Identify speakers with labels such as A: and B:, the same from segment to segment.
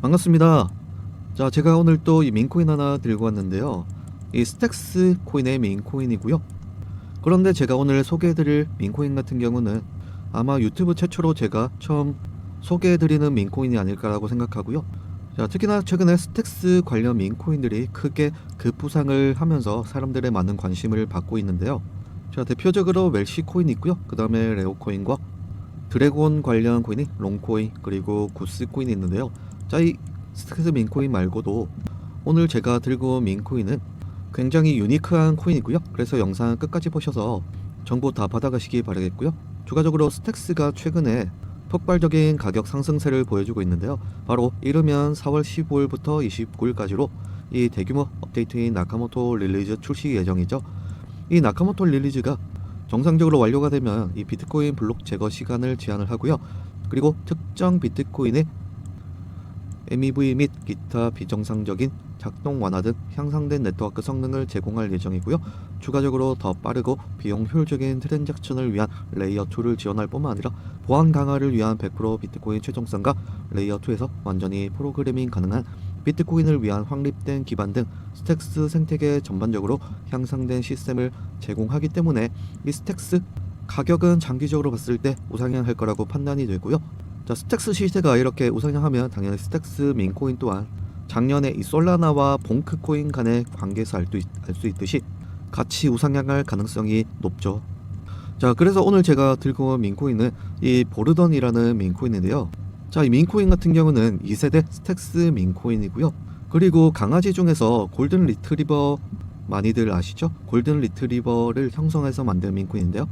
A: 반갑습니다. 자, 제가 오늘 또 이 민코인 하나 들고 왔는데요. 이 스택스 코인의 민코인이고요. 그런데 제가 오늘 소개해드릴 민코인 같은 경우는 아마 유튜브 최초로 제가 처음 소개해드리는 민코인이 아닐까라고 생각하고요. 자, 특히나 최근에 스택스 관련 민코인들이 크게 급부상을 하면서 사람들의 많은 관심을 받고 있는데요. 자, 대표적으로 웰시 코인 있고요. 그 다음에 레오 코인과 드래곤 관련 코인이 롱코인 그리고 구스 코인이 있는데요. 자, 이 스택스 민코인 말고도 오늘 제가 들고 온 민코인은 굉장히 유니크한 코인이고요. 그래서 영상 끝까지 보셔서 정보 다 받아가시기 바라겠고요. 추가적으로 스택스가 최근에 폭발적인 가격 상승세를 보여주고 있는데요. 바로 이르면 4월 15일부터 29일까지로 이 대규모 업데이트인 나카모토 릴리즈 출시 예정이죠. 이 나카모토 릴리즈가 정상적으로 완료가 되면 이 비트코인 블록 제거 시간을 제한을 하고요. 그리고 특정 비트코인의 MEV 및 기타 비정상적인 작동 완화 등 향상된 네트워크 성능을 제공할 예정이고요. 추가적으로 더 빠르고 비용 효율적인 트랜잭션을 위한 레이어 2를 지원할 뿐만 아니라 보안 강화를 위한 100% 비트코인 최종성과 레이어 2에서 완전히 프로그래밍 가능한 비트코인을 위한 확립된 기반 등 스택스 생태계 전반적으로 향상된 시스템을 제공하기 때문에 이 스택스 가격은 장기적으로 봤을 때 우상향할 거라고 판단이 되고요. 자, 스택스 시세가 이렇게 우상향하면 당연히 스택스 민코인 또한 작년에 이 솔라나와 봉크코인 간의 관계에서 알수 있듯이 같이 우상향할 가능성이 높죠. 자, 그래서 오늘 제가 들고 온 민코인은 이 보르던이라는 민코인인데요. 자, 이 민코인 같은 경우는 2세대 스택스 민코인이고요. 그리고 강아지 중에서 골든 리트리버 많이들 아시죠? 골든 리트리버를 형성해서 만든 민코인인데요.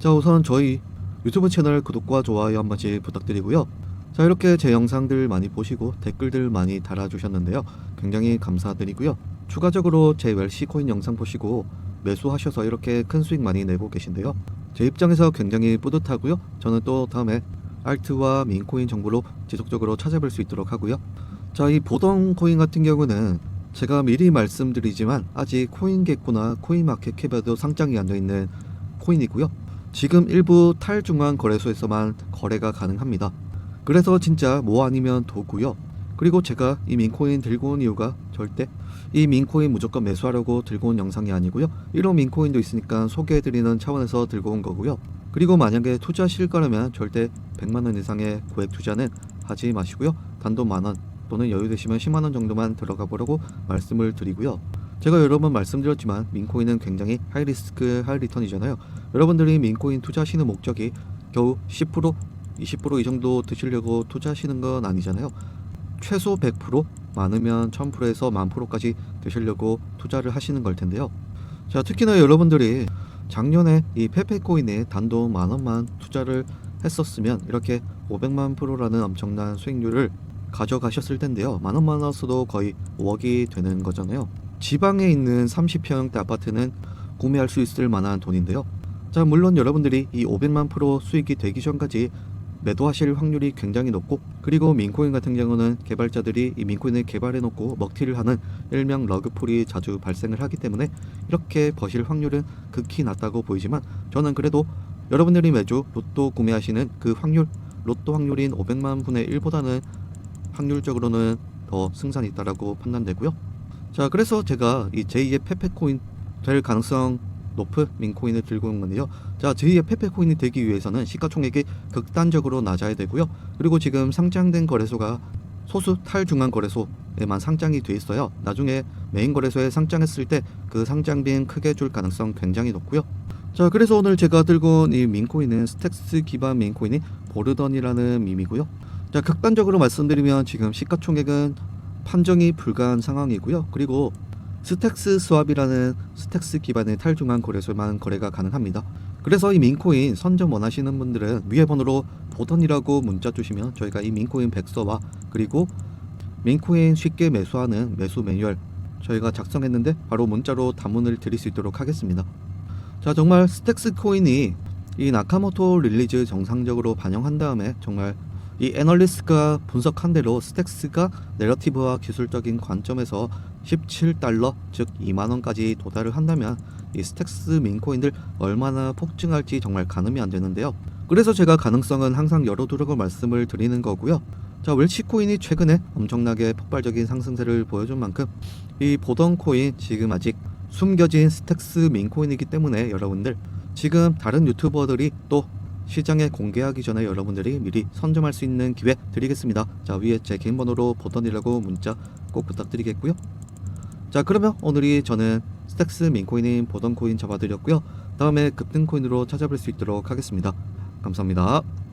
A: 자, 우선 저희 유튜브 채널 구독과 좋아요 한 번씩 부탁드리고요. 자, 이렇게 제 영상들 많이 보시고 댓글들 많이 달아주셨는데요. 굉장히 감사드리고요. 추가적으로 제 웰시 코인 영상 보시고 매수하셔서 이렇게 큰 수익 많이 내고 계신데요. 제 입장에서 굉장히 뿌듯하고요. 저는 또 다음에 알트와 민코인 정보로 지속적으로 찾아볼 수 있도록 하고요. 자, 이 보던 코인 같은 경우는 제가 미리 말씀드리지만 아직 코인게코나 코인마켓캡에도 상장이 안 되어 있는 코인이고요. 지금 일부 탈중앙 거래소에서만 거래가 가능합니다. 그래서 진짜 뭐 아니면 도구요. 그리고 제가 이 민코인 들고 온 이유가 절대 이 민코인 무조건 매수하려고 들고 온 영상이 아니고요. 이런 민코인도 있으니까 소개해드리는 차원에서 들고 온 거고요. 그리고 만약에 투자하실 거라면 절대 100만원 이상의 고액 투자는 하지 마시고요. 단돈 만원 또는 여유 되시면 10만원 정도만 들어가 보라고 말씀을 드리고요. 제가 여러 번 말씀드렸지만 민코인은 굉장히 하이리스크 하이리턴이잖아요. 여러분들이 민코인 투자하시는 목적이 겨우 10% 20%이 정도 드시려고 투자하시는 건 아니잖아요. 최소 100% 많으면 1000%에서 만 프로까지 드시려고 투자를 하시는 걸 텐데요. 자, 특히나 여러분들이 작년에 이 페페코인에 단돈 만 원만 투자를 했었으면 이렇게 500만 프로라는 엄청난 수익률을 가져가셨을 텐데요. 만 원만 원어도 거의 5억이 되는 거잖아요. 지방에 있는 30평대 아파트는 구매할 수 있을 만한 돈인데요. 자, 물론 여러분들이 이 500만 프로 수익이 되기 전까지 매도하실 확률이 굉장히 높고 그리고 민코인 같은 경우는 개발자들이 이 민코인을 개발해 놓고 먹튀를 하는 일명 러그풀이 자주 발생을 하기 때문에 이렇게 버실 확률은 극히 낮다고 보이지만 저는 그래도 여러분들이 매주 로또 구매하시는 그 확률 로또 확률인 500만 분의 1보다는 확률적으로는 더 승산이 있다라고 판단되고요. 자 그래서 제가 이 제2의 페페코인 될 가능성 높은 민코인을 들고 온 건데요. 자, 제2의 페페코인이 되기 위해서는 시가총액이 극단적으로 낮아야 되고요. 그리고 지금 상장된 거래소가 소수 탈중앙 거래소에만 상장이 돼 있어요. 나중에 메인 거래소에 상장했을 때 그 상장비는 크게 줄 가능성 굉장히 높고요. 자, 그래서 오늘 제가 들고 온 이 민코인은 스택스 기반 민코인이 보르던이라는 밈이고요. 자, 극단적으로 말씀드리면 지금 시가총액은 판정이 불가한 상황이고요. 그리고 스택스 스왑이라는 스택스 기반의 탈중앙 거래소만 거래가 가능합니다. 그래서 이 민코인 선점 원하시는 분들은 위에 번호로 보던이라고 문자 주시면 저희가 이 민코인 백서와 그리고 민코인 쉽게 매수하는 매수 매뉴얼 저희가 작성했는데 바로 문자로 단문을 드릴 수 있도록 하겠습니다. 자 정말 스택스 코인이 이 나카모토 릴리즈 정상적으로 반영한 다음에 정말 이 애널리스트가 분석한 대로 스택스가 내러티브와 기술적인 관점에서 17달러 즉 2만 원까지 도달을 한다면 이 스택스 민코인들 얼마나 폭증할지 정말 가늠이 안 되는데요. 그래서 제가 가능성은 항상 열어두라고 말씀을 드리는 거고요. 자, 웰치 코인이 최근에 엄청나게 폭발적인 상승세를 보여준 만큼 이 보던 코인 지금 아직 숨겨진 스택스 민 코인이기 때문에 여러분들 지금 다른 유튜버들이 또 시장에 공개하기 전에 여러분들이 미리 선점할 수 있는 기회 드리겠습니다. 자, 위에 제 개인 번호로 보던이라고 문자 꼭 부탁드리겠고요. 자, 그러면 오늘이 저는 스택스 민 코인인 보던 코인 잡아드렸고요. 다음에 급등 코인으로 찾아뵐 수 있도록 하겠습니다. 감사합니다.